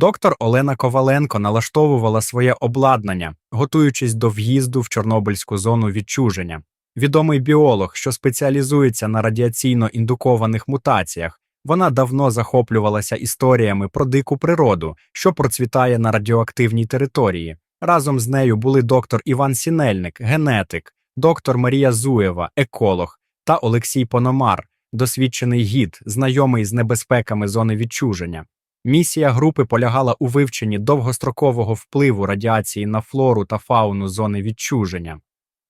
Доктор Олена Коваленко налаштовувала своє обладнання, готуючись до в'їзду в Чорнобильську зону відчуження. Відомий біолог, що спеціалізується на радіаційно індукованих мутаціях, вона давно захоплювалася історіями про дику природу, що процвітає на радіоактивній території. Разом з нею були доктор Іван Сінельник, генетик, доктор Марія Зуєва, еколог та Олексій Пономар, досвідчений гід, знайомий з небезпеками зони відчуження. Місія групи полягала у вивченні довгострокового впливу радіації на флору та фауну зони відчуження.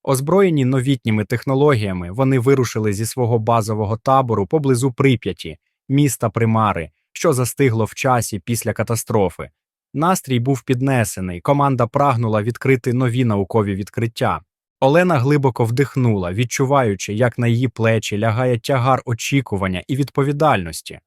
Озброєні новітніми технологіями, вони вирушили зі свого базового табору поблизу Прип'яті, міста Примари, що застигло в часі після катастрофи. Настрій був піднесений, команда прагнула відкрити нові наукові відкриття. Олена глибоко вдихнула, відчуваючи, як на її плечі лягає тягар очікування і відповідальності.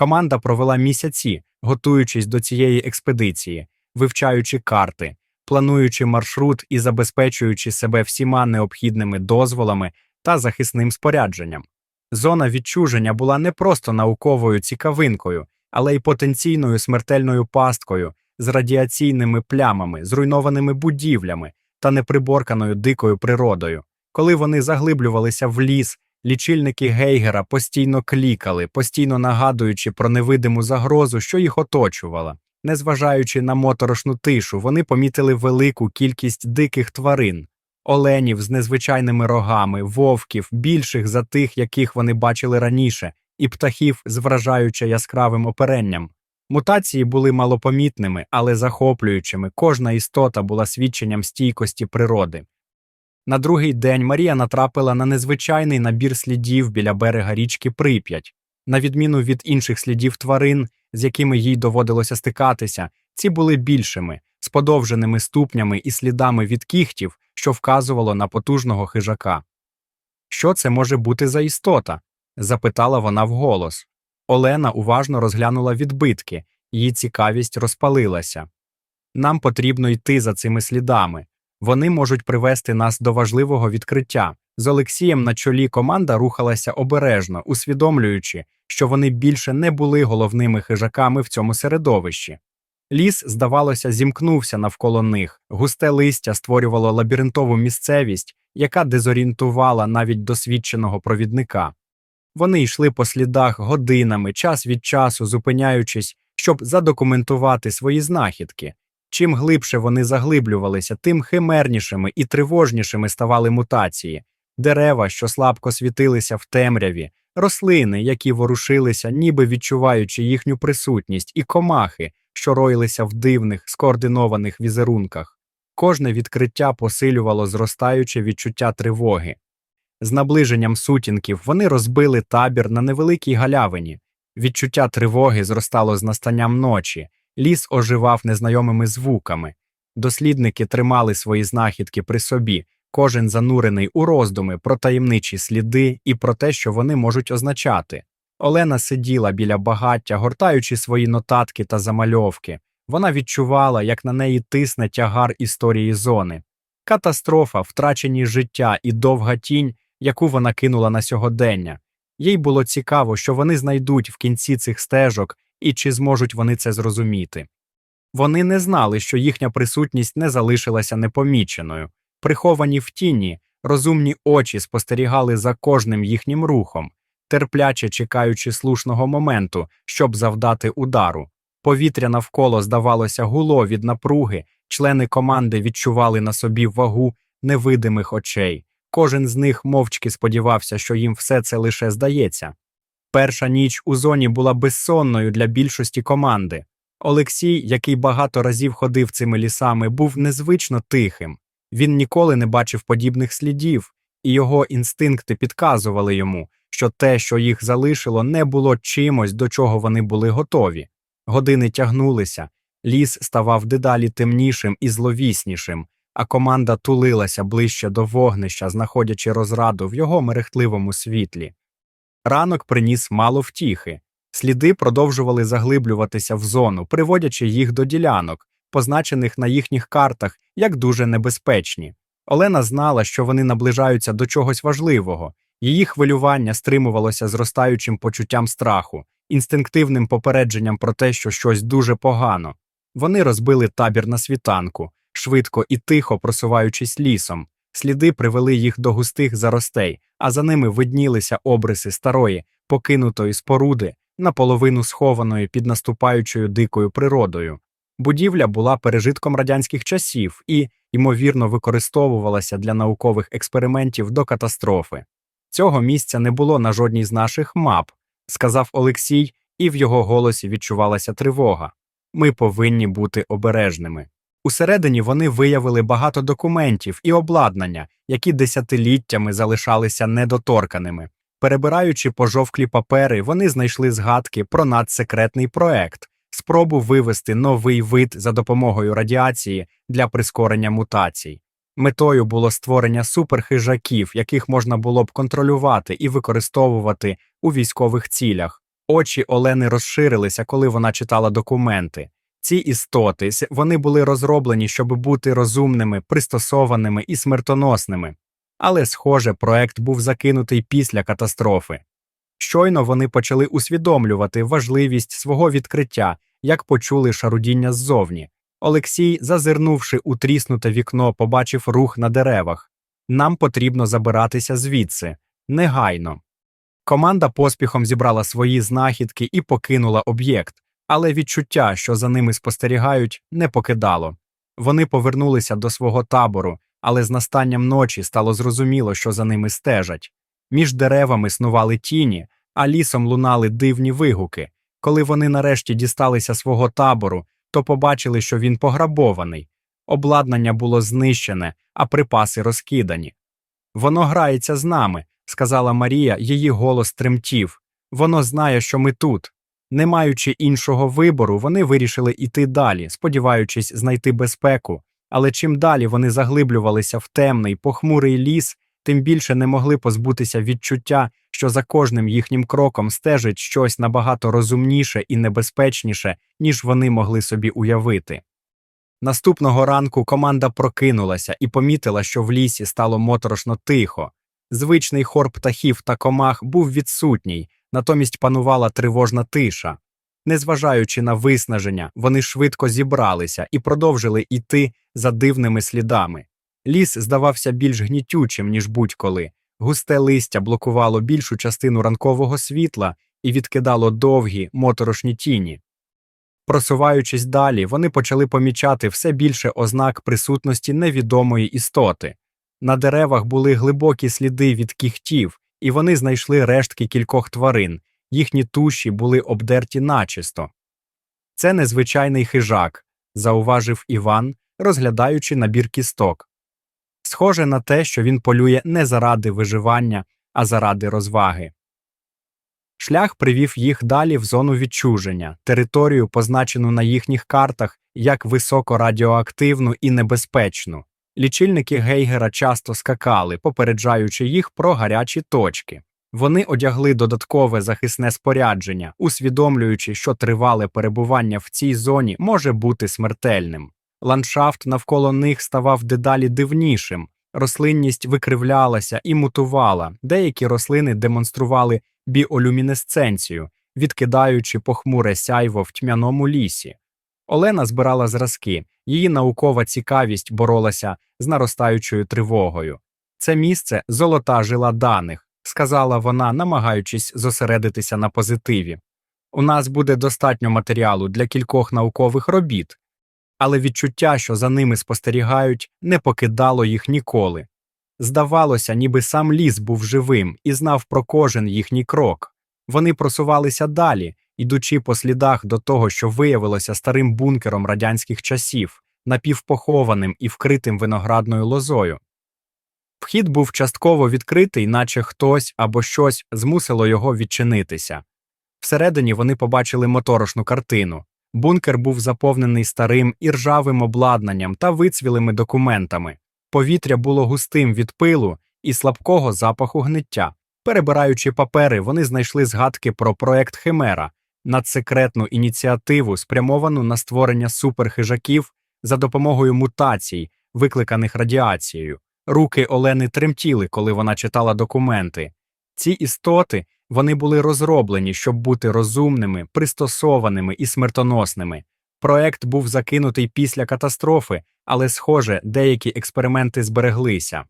Команда провела місяці, готуючись до цієї експедиції, вивчаючи карти, плануючи маршрут і забезпечуючи себе всіма необхідними дозволами та захисним спорядженням. Зона відчуження була не просто науковою цікавинкою, але й потенційною смертельною пасткою з радіаційними плямами, зруйнованими будівлями та неприборканою дикою природою. Коли вони заглиблювалися в ліс, лічильники Гейгера постійно клікали, постійно нагадуючи про невидиму загрозу, що їх оточувала. Незважаючи на моторошну тишу, вони помітили велику кількість диких тварин, оленів з незвичайними рогами, вовків, більших за тих, яких вони бачили раніше, і птахів з вражаюче яскравим оперенням. Мутації були малопомітними, але захоплюючими. Кожна істота була свідченням стійкості природи. На другий день Марія натрапила на незвичайний набір слідів біля берега річки Прип'ять. На відміну від інших слідів тварин, з якими їй доводилося стикатися, ці були більшими, з подовженими ступнями і слідами від кігтів, що вказувало на потужного хижака. Що це може бути за істота? запитала вона вголос. Олена уважно розглянула відбитки, її цікавість розпалилася. Нам потрібно йти за цими слідами. Вони можуть привести нас до важливого відкриття. З Олексієм на чолі команда рухалася обережно, усвідомлюючи, що вони більше не були головними хижаками в цьому середовищі. Ліс, здавалося, зімкнувся навколо них, густе листя створювало лабіринтову місцевість, яка дезорієнтувала навіть досвідченого провідника. Вони йшли по слідах годинами, час від часу зупиняючись, щоб задокументувати свої знахідки. Чим глибше вони заглиблювалися, тим химернішими і тривожнішими ставали мутації, дерева, що слабко світилися в темряві, рослини, які ворушилися, ніби відчуваючи їхню присутність, і комахи, що роїлися в дивних, скоординованих візерунках. Кожне відкриття посилювало зростаюче відчуття тривоги. З наближенням сутінків вони розбили табір на невеликій галявині. Відчуття тривоги зростало з настанням ночі, ліс оживав незнайомими звуками. Дослідники тримали свої знахідки при собі, кожен занурений у роздуми про таємничі сліди і про те, що вони можуть означати. Олена сиділа біля багаття, гортаючи свої нотатки та замальовки. Вона відчувала, як на неї тисне тягар історії зони. Катастрофа, втрачені життя і довга тінь, яку вона кинула на сьогодення. Їй було цікаво, що вони знайдуть в кінці цих стежок і чи зможуть вони це зрозуміти. Вони не знали, що їхня присутність не залишилася непоміченою. Приховані в тіні, розумні очі спостерігали за кожним їхнім рухом, терпляче чекаючи слушного моменту, щоб завдати удару. Повітря навколо, здавалося, гуло від напруги, члени команди відчували на собі вагу невидимих очей. Кожен з них мовчки сподівався, що їм все це лише здається. Перша ніч у зоні була безсонною для більшості команди. Олексій, який багато разів ходив цими лісами, був незвично тихим. Він ніколи не бачив подібних слідів, і його інстинкти підказували йому, що те, що їх залишило, не було чимось, до чого вони були готові. Години тягнулися, ліс ставав дедалі темнішим і зловіснішим, а команда тулилася ближче до вогнища, знаходячи розраду в його мерехтливому світлі. Ранок приніс мало втіхи. Сліди продовжували заглиблюватися в зону, приводячи їх до ділянок, позначених на їхніх картах як дуже небезпечні. Олена знала, що вони наближаються до чогось важливого, її хвилювання стримувалося зростаючим почуттям страху, інстинктивним попередженням про те, що щось дуже погано. Вони розбили табір на світанку, швидко і тихо просуваючись лісом. Сліди привели їх до густих заростей, а за ними виднілися обриси старої, покинутої споруди, наполовину схованої під наступаючою дикою природою. Будівля була пережитком радянських часів і, ймовірно, використовувалася для наукових експериментів до катастрофи. Цього місця не було на жодній з наших мап, сказав Олексій, і в його голосі відчувалася тривога. Ми повинні бути обережними. Усередині вони виявили багато документів і обладнання, які десятиліттями залишалися недоторканими. Перебираючи пожовклі папери, вони знайшли згадки про надсекретний проект, спробу вивести новий вид за допомогою радіації для прискорення мутацій. Метою було створення суперхижаків, яких можна було б контролювати і використовувати у військових цілях. Очі Олени розширилися, коли вона читала документи. Ці істоти вони були розроблені, щоб бути розумними, пристосованими і смертоносними. Але, схоже, проект був закинутий після катастрофи. Щойно вони почали усвідомлювати важливість свого відкриття, як почули шарудіння ззовні. Олексій, зазирнувши у тріснуте вікно, побачив рух на деревах. Нам потрібно забиратися звідси. Негайно. Команда поспіхом зібрала свої знахідки і покинула об'єкт, але відчуття, що за ними спостерігають, не покидало. Вони повернулися до свого табору, але з настанням ночі стало зрозуміло, що за ними стежать. Між деревами снували тіні, а лісом лунали дивні вигуки. Коли вони нарешті дісталися свого табору, то побачили, що він пограбований. Обладнання було знищене, а припаси розкидані. Воно грається з нами, сказала Марія, її голос тремтів. Воно знає, що ми тут. Не маючи іншого вибору, вони вирішили йти далі, сподіваючись знайти безпеку. Але чим далі вони заглиблювалися в темний, похмурий ліс, тим більше не могли позбутися відчуття, що за кожним їхнім кроком стежить щось набагато розумніше і небезпечніше, ніж вони могли собі уявити. Наступного ранку команда прокинулася і помітила, що в лісі стало моторошно тихо. Звичний хор птахів та комах був відсутній, натомість панувала тривожна тиша. Незважаючи на виснаження, вони швидко зібралися і продовжили йти за дивними слідами. Ліс здавався більш гнітючим, ніж будь-коли. Густе листя блокувало більшу частину ранкового світла і відкидало довгі, моторошні тіні. Просуваючись далі, вони почали помічати все більше ознак присутності невідомої істоти. На деревах були глибокі сліди від кігтів, і вони знайшли рештки кількох тварин, їхні туші були обдерті начисто. Це незвичайний хижак, зауважив Іван, розглядаючи набір кісток. Схоже на те, що він полює не заради виживання, а заради розваги. Шлях привів їх далі в зону відчуження, територію, позначену на їхніх картах як високорадіоактивну і небезпечну. Лічильники Гейгера часто скакали, попереджаючи їх про гарячі точки. Вони одягли додаткове захисне спорядження, усвідомлюючи, що тривале перебування в цій зоні може бути смертельним. Ландшафт навколо них ставав дедалі дивнішим, рослинність викривлялася і мутувала, деякі рослини демонстрували біолюмінесценцію, відкидаючи похмуре сяйво в тьмяному лісі. Олена збирала зразки, її наукова цікавість боролася з наростаючою тривогою. Це місце золота жила даних, сказала вона, намагаючись зосередитися на позитиві. У нас буде достатньо матеріалу для кількох наукових робіт, але відчуття, що за ними спостерігають, не покидало їх ніколи. Здавалося, ніби сам ліс був живим і знав про кожен їхній крок. Вони просувалися далі, ідучи по слідах до того, що виявилося старим бункером радянських часів, напівпохованим і вкритим виноградною лозою. Вхід був частково відкритий, наче хтось або щось змусило його відчинитися. Всередині вони побачили моторошну картину. Бункер був заповнений старим і ржавим обладнанням та вицвілими документами. Повітря було густим від пилу і слабкого запаху гниття. Перебираючи папери, вони знайшли згадки про проект Химера, надсекретну ініціативу, спрямовану на створення суперхижаків за допомогою мутацій, викликаних радіацією. Руки Олени тремтіли, коли вона читала документи. Ці істоти вони були розроблені, щоб бути розумними, пристосованими і смертоносними. Проект був закинутий після катастрофи, але, схоже, деякі експерименти збереглися.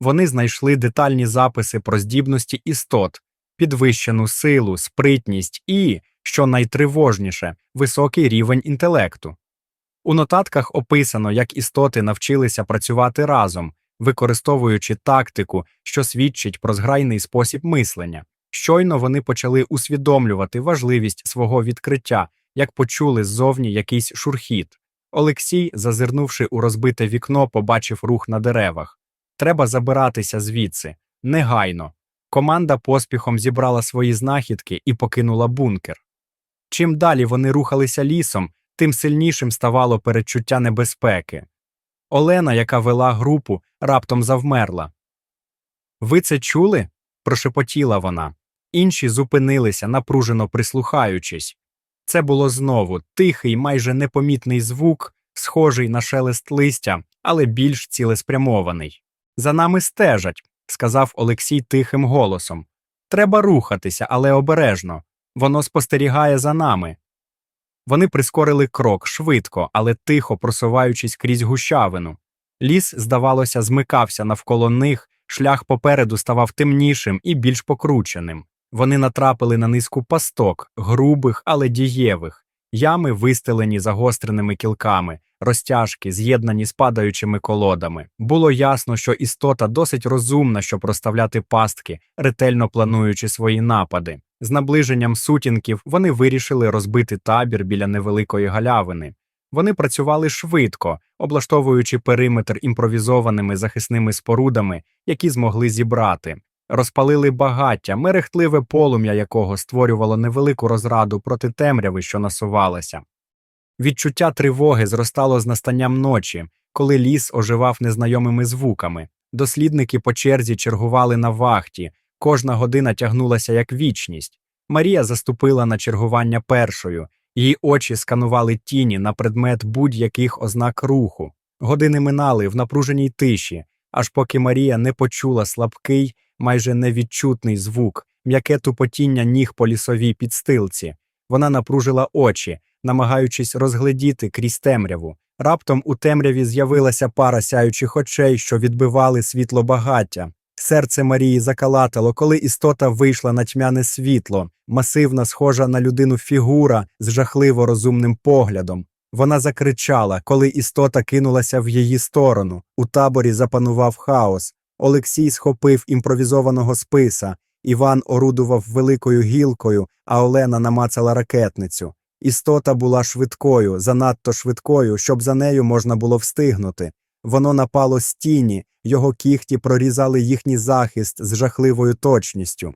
Вони знайшли детальні записи про здібності істот, підвищену силу, спритність і, що найтривожніше, високий рівень інтелекту. У нотатках описано, як істоти навчилися працювати разом, використовуючи тактику, що свідчить про зграйний спосіб мислення. Щойно вони почали усвідомлювати важливість свого відкриття, як почули ззовні якийсь шурхіт. Олексій, зазирнувши у розбите вікно, побачив рух на деревах. Треба забиратися звідси, негайно. Команда поспіхом зібрала свої знахідки і покинула бункер. Чим далі вони рухалися лісом, тим сильнішим ставало передчуття небезпеки. Олена, яка вела групу, раптом завмерла. Ви це чули? прошепотіла вона. Інші зупинилися, напружено прислухаючись. Це було знову тихий, майже непомітний звук, схожий на шелест листя, але більш цілеспрямований. За нами стежать, сказав Олексій тихим голосом. Треба рухатися, але обережно. Воно спостерігає за нами. Вони прискорили крок швидко, але тихо просуваючись крізь гущавину. Ліс, здавалося, змикався навколо них, шлях попереду ставав темнішим і більш покрученим. Вони натрапили на низку пасток, грубих, але дієвих, ями вистелені загостреними кілками, розтяжки, з'єднані з падаючими колодами. Було ясно, що істота досить розумна, щоб розставляти пастки, ретельно плануючи свої напади. З наближенням сутінків вони вирішили розбити табір біля невеликої галявини. Вони працювали швидко, облаштовуючи периметр імпровізованими захисними спорудами, які змогли зібрати. Розпалили багаття, мерехтливе полум'я якого створювало невелику розраду проти темряви, що насувалася. Відчуття тривоги зростало з настанням ночі, коли ліс оживав незнайомими звуками. Дослідники по черзі чергували на вахті, кожна година тягнулася як вічність. Марія заступила на чергування першою, її очі сканували тіні на предмет будь-яких ознак руху. Години минали в напруженій тиші, аж поки Марія не почула слабкий, майже невідчутний звук, м'яке тупотіння ніг по лісовій підстилці. Вона напружила очі, намагаючись розгледіти крізь темряву. Раптом у темряві з'явилася пара сяючих очей, що відбивали світло багаття. Серце Марії закалатало, коли істота вийшла на тьмяне світло, масивна, схожа на людину фігура з жахливо розумним поглядом. Вона закричала, коли істота кинулася в її сторону. У таборі запанував хаос. Олексій схопив імпровізованого списа, Іван орудував великою гілкою, а Олена намацала ракетницю. Істота була швидкою, занадто швидкою, щоб за нею можна було встигнути. Воно напало з тіні, його кіхті прорізали їхній захист з жахливою точністю.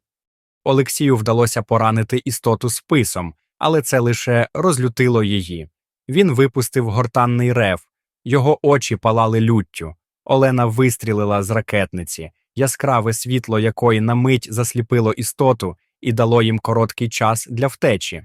Олексію вдалося поранити істоту списом, але це лише розлютило її. Він випустив гортанний рев, його очі палали люттю. Олена вистрілила з ракетниці, яскраве світло якої на мить засліпило істоту і дало їм короткий час для втечі.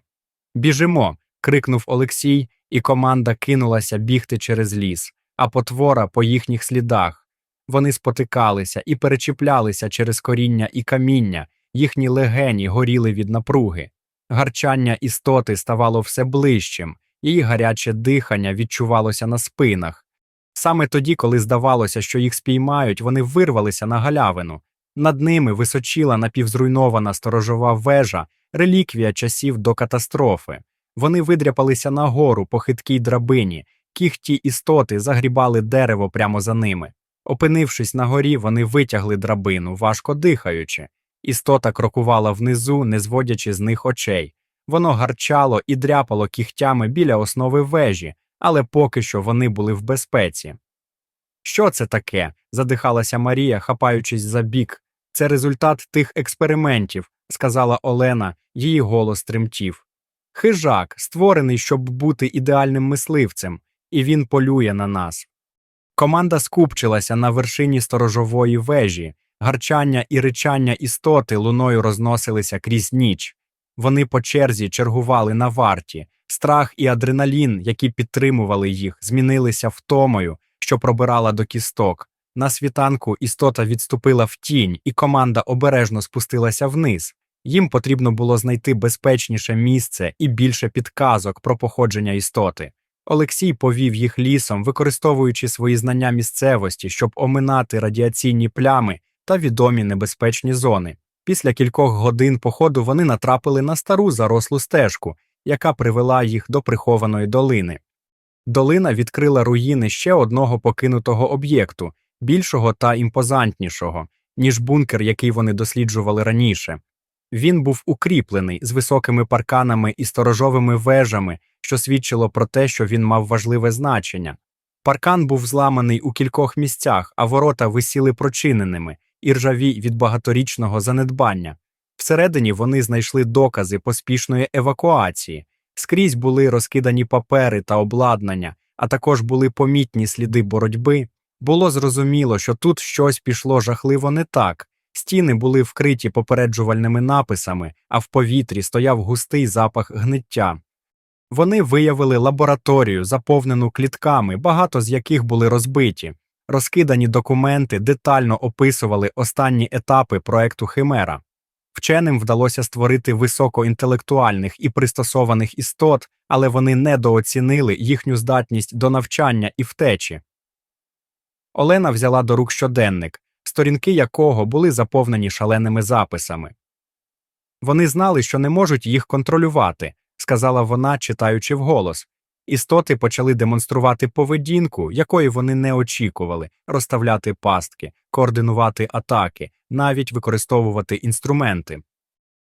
Біжимо. крикнув Олексій, і команда кинулася бігти через ліс, а потвора по їхніх слідах. Вони спотикалися і перечіплялися через коріння і каміння, їхні легені горіли від напруги. Гарчання істоти ставало все ближчим, її гаряче дихання відчувалося на спинах. Саме тоді, коли здавалося, що їх спіймають, вони вирвалися на галявину. Над ними височіла напівзруйнована сторожова вежа, реліквія часів до катастрофи. Вони видряпалися нагору по хиткій драбині, кіхті істоти загрібали дерево прямо за ними. Опинившись на горі, вони витягли драбину, важко дихаючи. Істота крокувала внизу, не зводячи з них очей. Воно гарчало і дряпало кігтями біля основи вежі, але поки що вони були в безпеці. Що це таке? задихалася Марія, хапаючись за бік. Це результат тих експериментів, сказала Олена, її голос тремтів. Хижак, створений, щоб бути ідеальним мисливцем, і він полює на нас. Команда скупчилася на вершині сторожової вежі, гарчання і ричання істоти луною розносилися крізь ніч. Вони по черзі чергували на варті, страх і адреналін, які підтримували їх, змінилися втомою, що пробирала до кісток. На світанку істота відступила в тінь, і команда обережно спустилася вниз. Їм потрібно було знайти безпечніше місце і більше підказок про походження істоти. Олексій повів їх лісом, використовуючи свої знання місцевості, щоб оминати радіаційні плями та відомі небезпечні зони. Після кількох годин походу вони натрапили на стару зарослу стежку, яка привела їх до прихованої долини. Долина відкрила руїни ще одного покинутого об'єкту, більшого та імпозантнішого, ніж бункер, який вони досліджували раніше. Він був укріплений з високими парканами і сторожовими вежами, що свідчило про те, що він мав важливе значення. Паркан був зламаний у кількох місцях, а ворота висіли прочиненими і ржаві від багаторічного занедбання. Всередині вони знайшли докази поспішної евакуації. Скрізь були розкидані папери та обладнання, а також були помітні сліди боротьби. Було зрозуміло, що тут щось пішло жахливо не так. Стіни були вкриті попереджувальними написами, а в повітрі стояв густий запах гниття. Вони виявили лабораторію, заповнену клітками, багато з яких були розбиті. Розкидані документи детально описували останні етапи проекту Химера. Вченим вдалося створити високоінтелектуальних і пристосованих істот, але вони недооцінили їхню здатність до навчання і втечі. Олена взяла до рук щоденник, сторінки якого були заповнені шаленими записами. Вони знали, що не можуть їх контролювати, сказала вона, читаючи вголос. Істоти почали демонструвати поведінку, якої вони не очікували, розставляти пастки, координувати атаки, навіть використовувати інструменти.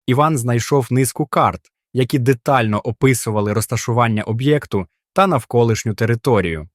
Іван знайшов низку карт, які детально описували розташування об'єкту та навколишню територію.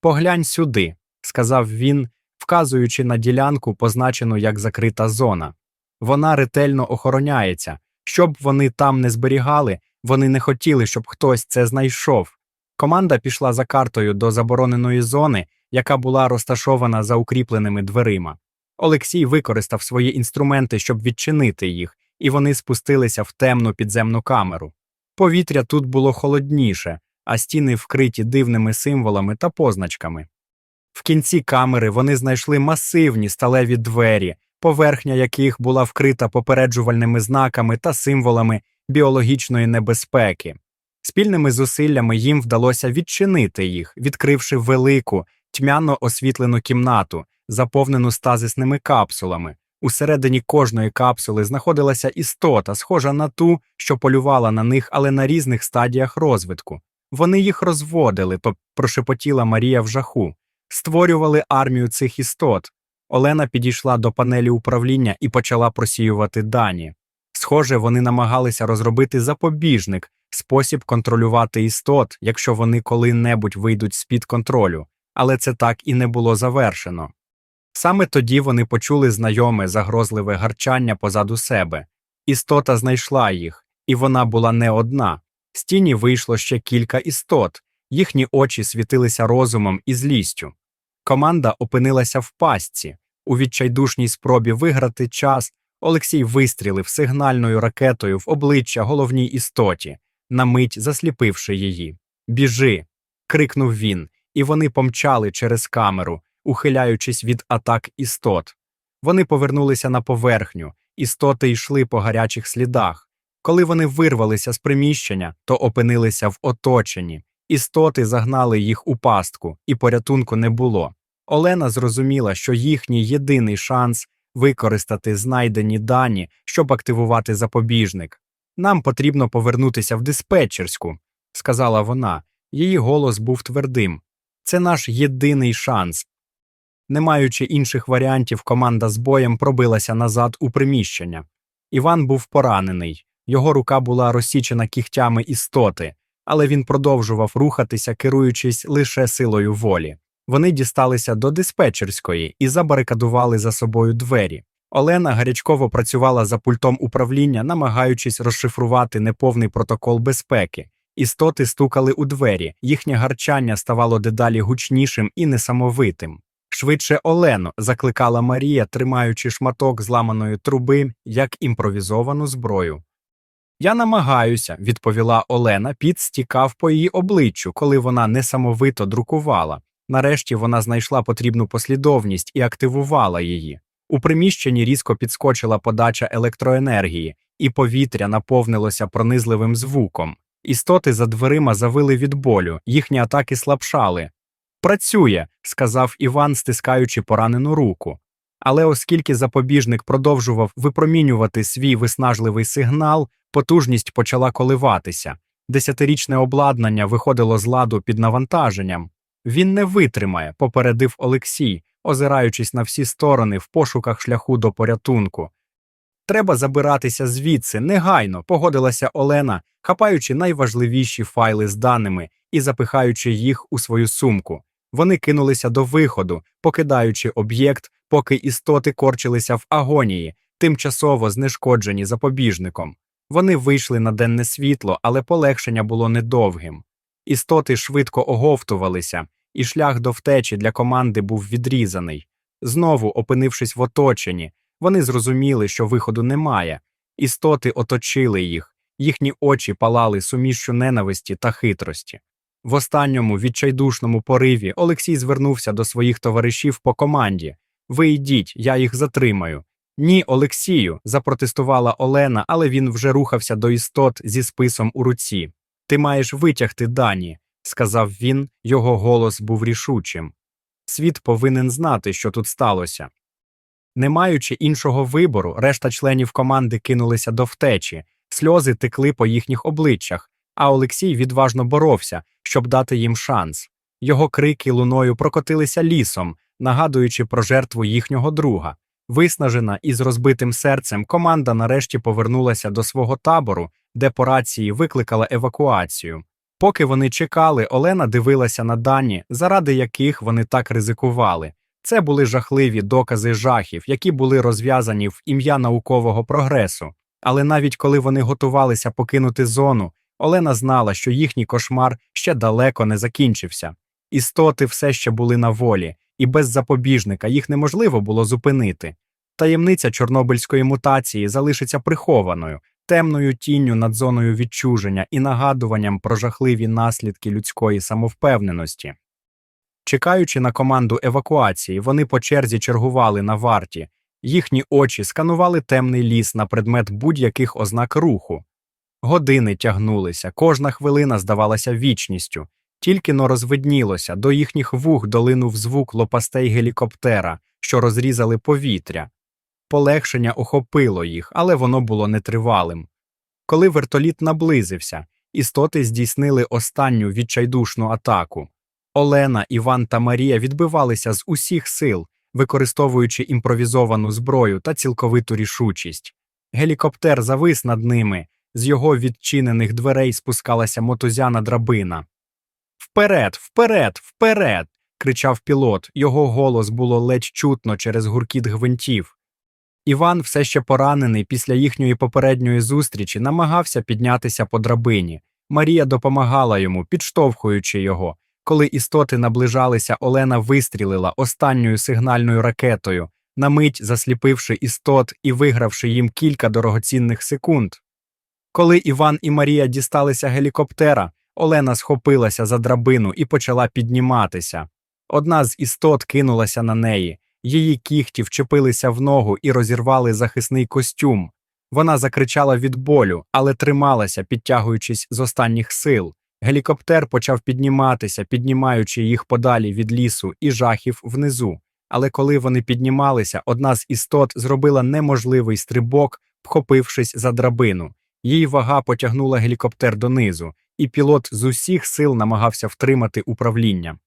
Поглянь сюди, сказав він, вказуючи на ділянку, позначену як закрита зона. Вона ретельно охороняється. Щоб вони там не зберігали, вони не хотіли, щоб хтось це знайшов. Команда пішла за картою до забороненої зони, яка була розташована за укріпленими дверима. Олексій використав свої інструменти, щоб відчинити їх, і вони спустилися в темну підземну камеру. Повітря тут було холодніше, а стіни вкриті дивними символами та позначками. В кінці камери вони знайшли масивні сталеві двері, поверхня яких була вкрита попереджувальними знаками та символами біологічної небезпеки. Спільними зусиллями їм вдалося відчинити їх, відкривши велику, тьмяно освітлену кімнату, заповнену стазисними капсулами. Усередині кожної капсули знаходилася істота, схожа на ту, що полювала на них, але на різних стадіях розвитку. Вони їх розводили, прошепотіла Марія в жаху, створювали армію цих істот. Олена підійшла до панелі управління і почала просіювати дані. Схоже, вони намагалися розробити запобіжник, спосіб контролювати істот, якщо вони коли-небудь вийдуть з під контролю, але це так і не було завершено. Саме тоді вони почули знайоме загрозливе гарчання позаду себе. Істота знайшла їх, і вона була не одна. З тіні вийшло ще кілька істот, їхні очі світилися розумом і злістю. Команда опинилася в пастці. У відчайдушній спробі виграти час Олексій вистрілив сигнальною ракетою в обличчя головній істоті, на мить засліпивши її. Біжи. крикнув він, і вони помчали через камеру, ухиляючись від атак істот. Вони повернулися на поверхню, істоти йшли по гарячих слідах. Коли вони вирвалися з приміщення, то опинилися в оточенні. Істоти загнали їх у пастку, і порятунку не було. Олена зрозуміла, що їхній єдиний шанс використати знайдені дані, щоб активувати запобіжник. Нам потрібно повернутися в диспетчерську, сказала вона. Її голос був твердим. Це наш єдиний шанс. Не маючи інших варіантів, команда з боєм пробилася назад у приміщення. Іван був поранений, його рука була розсічена кігтями істоти, але він продовжував рухатися, керуючись лише силою волі. Вони дісталися до диспетчерської і забарикадували за собою двері. Олена гарячково працювала за пультом управління, намагаючись розшифрувати неповний протокол безпеки. Істоти стукали у двері, їхнє гарчання ставало дедалі гучнішим і несамовитим. Швидше Олену закликала Марія, тримаючи шматок зламаної труби як імпровізовану зброю. Я намагаюся, відповіла Олена, під стікав по її обличчю, коли вона несамовито друкувала. Нарешті вона знайшла потрібну послідовність і активувала її. У приміщенні різко підскочила подача електроенергії, і повітря наповнилося пронизливим звуком. Істоти за дверима завили від болю, їхні атаки слабшали. Працює, сказав Іван, стискаючи поранену руку. Але оскільки запобіжник продовжував випромінювати свій виснажливий сигнал, потужність почала коливатися. Десятирічне обладнання виходило з ладу під навантаженням. Він не витримає, попередив Олексій, озираючись на всі сторони в пошуках шляху до порятунку. Треба забиратися звідси, негайно, погодилася Олена, хапаючи найважливіші файли з даними і запихаючи їх у свою сумку. Вони кинулися до виходу, покидаючи об'єкт, поки істоти корчилися в агонії, тимчасово знешкоджені запобіжником. Вони вийшли на денне світло, але полегшення було недовгим. Істоти швидко оговтувалися, і шлях до втечі для команди був відрізаний. Знову, опинившись в оточенні, вони зрозуміли, що виходу немає. Істоти оточили їх, їхні очі палали сумішчю ненависті та хитрості. В останньому відчайдушному пориві Олексій звернувся до своїх товаришів по команді Ви йдіть, я їх затримаю. Ні, Олексію, запротестувала Олена, але він вже рухався до істот зі списом у руці. Ти маєш витягти дані, сказав він, його голос був рішучим. Світ повинен знати, що тут сталося. Не маючи іншого вибору, решта членів команди кинулися до втечі, сльози текли по їхніх обличчях, а Олексій відважно боровся, щоб дати їм шанс. Його крики луною прокотилися лісом, нагадуючи про жертву їхнього друга. Виснажена і з розбитим серцем, команда нарешті повернулася до свого табору, де по рації викликала евакуацію. Поки вони чекали, Олена дивилася на дані, заради яких вони так ризикували. Це були жахливі докази жахів, які були розв'язані в ім'я наукового прогресу. Але навіть коли вони готувалися покинути зону, Олена знала, що їхній кошмар ще далеко не закінчився. Істоти все ще були на волі, і без запобіжника їх неможливо було зупинити. Таємниця чорнобильської мутації залишиться прихованою, темною тінню над зоною відчуження і нагадуванням про жахливі наслідки людської самовпевненості. Чекаючи на команду евакуації, вони по черзі чергували на варті, їхні очі сканували темний ліс на предмет будь-яких ознак руху. Години тягнулися, кожна хвилина здавалася вічністю, тільки но розвиднілося, до їхніх вух долинув звук лопастей гелікоптера, що розрізали повітря. Полегшення охопило їх, але воно було нетривалим. Коли вертоліт наблизився, істоти здійснили останню відчайдушну атаку. Олена, Іван та Марія відбивалися з усіх сил, використовуючи імпровізовану зброю та цілковиту рішучість. Гелікоптер завис над ними, з його відчинених дверей спускалася мотузяна драбина. Вперед, вперед, вперед. кричав пілот, його голос було ледь чутно через гуркіт гвинтів. Іван, все ще поранений після їхньої попередньої зустрічі, намагався піднятися по драбині. Марія допомагала йому, підштовхуючи його. Коли істоти наближалися, Олена вистрілила останньою сигнальною ракетою, на мить засліпивши істот і вигравши їм кілька дорогоцінних секунд. Коли Іван і Марія дісталися гелікоптера, Олена схопилася за драбину і почала підніматися. Одна з істот кинулася на неї, її кіхті вчепилися в ногу і розірвали захисний костюм. Вона закричала від болю, але трималася, підтягуючись з останніх сил. Гелікоптер почав підніматися, піднімаючи їх подалі від лісу і жахів внизу. Але коли вони піднімалися, одна з істот зробила неможливий стрибок, вхопившись за драбину. Її вага потягнула гелікоптер донизу, і пілот з усіх сил намагався втримати управління.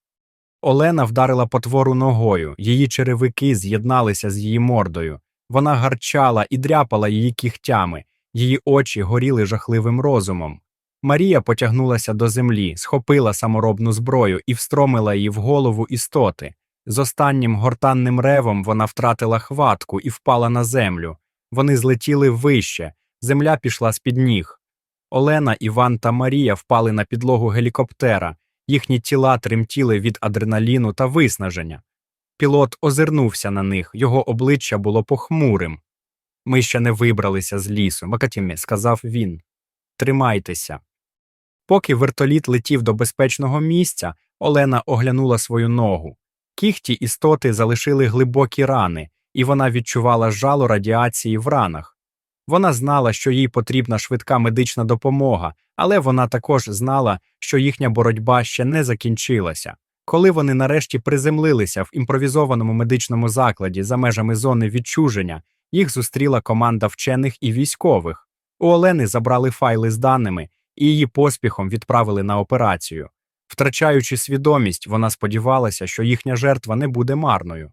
Олена вдарила потвору ногою, її черевики з'єдналися з її мордою. Вона гарчала і дряпала її кігтями, її очі горіли жахливим розумом. Марія потягнулася до землі, схопила саморобну зброю і встромила її в голову істоти. З останнім гортанним ревом вона втратила хватку і впала на землю. Вони злетіли вище, земля пішла з під ніг. Олена, Іван та Марія впали на підлогу гелікоптера, їхні тіла тремтіли від адреналіну та виснаження. Пілот озирнувся на них, його обличчя було похмурим. Ми ще не вибралися з лісу, Макатімі, сказав він. Тримайтеся. Поки вертоліт летів до безпечного місця, Олена оглянула свою ногу. Кіхті істоти залишили глибокі рани, і вона відчувала жало радіації в ранах. Вона знала, що їй потрібна швидка медична допомога, але вона також знала, що їхня боротьба ще не закінчилася. Коли вони нарешті приземлилися в імпровізованому медичному закладі за межами зони відчуження, їх зустріла команда вчених і військових. У Олени забрали файли з даними і її поспіхом відправили на операцію. Втрачаючи свідомість, вона сподівалася, що їхня жертва не буде марною.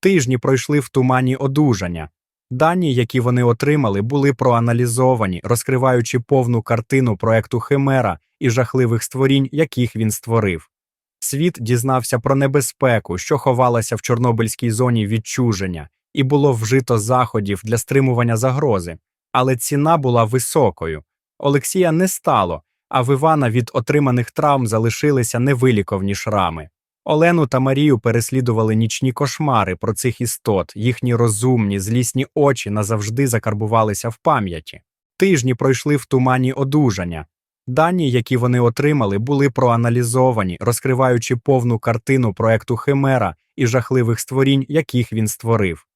Тижні пройшли в тумані одужання. Дані, які вони отримали, були проаналізовані, розкриваючи повну картину проекту Химера і жахливих створінь, яких він створив. Світ дізнався про небезпеку, що ховалася в Чорнобильській зоні відчуження, і було вжито заходів для стримування загрози, але ціна була високою. Олексія не стало, а в Івана від отриманих травм залишилися невиліковні шрами. Олену та Марію переслідували нічні кошмари про цих істот, їхні розумні, злісні очі назавжди закарбувалися в пам'яті. Тижні пройшли в тумані одужання. Дані, які вони отримали, були проаналізовані, розкриваючи повну картину проекту Химера і жахливих створінь, яких він створив.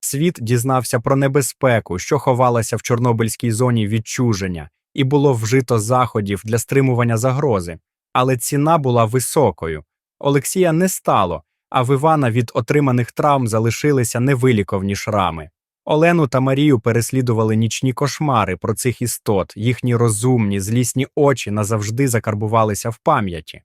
Світ дізнався про небезпеку, що ховалася в Чорнобильській зоні відчуження, і було вжито заходів для стримування загрози, але ціна була високою. Олексія не стало, а в Івана від отриманих травм залишилися невиліковні шрами. Олену та Марію переслідували нічні кошмари про цих істот, їхні розумні, злісні очі назавжди закарбувалися в пам'яті.